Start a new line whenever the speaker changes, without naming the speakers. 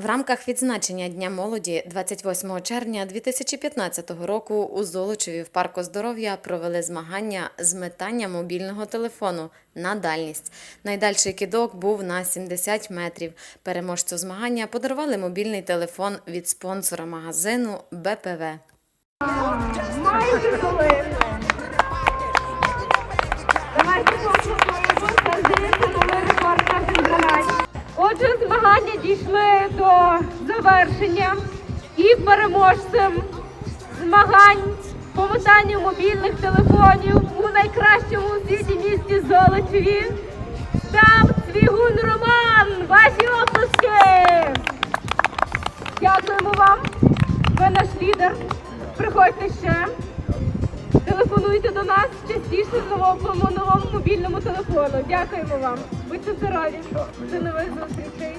В рамках відзначення Дня молоді 28 червня 2015 року у Золочеві в парку здоров'я провели змагання з метання мобільного телефону на дальність. Найдальший кидок був на 70 метрів. Переможцю змагання подарували мобільний телефон від спонсора магазину БПВ.
Дійшли до завершення і переможцем змагань по метанню мобільних телефонів у найкращому світі місті Золочеві став Цвігун Роман. Ваші оплески! Дякуємо вам. Ви наш лідер. Приходьте ще. Телефонуйте до нас частіше з новому, новому мобільному телефону. Дякуємо вам. Будьте здорові. До нових зустрічей.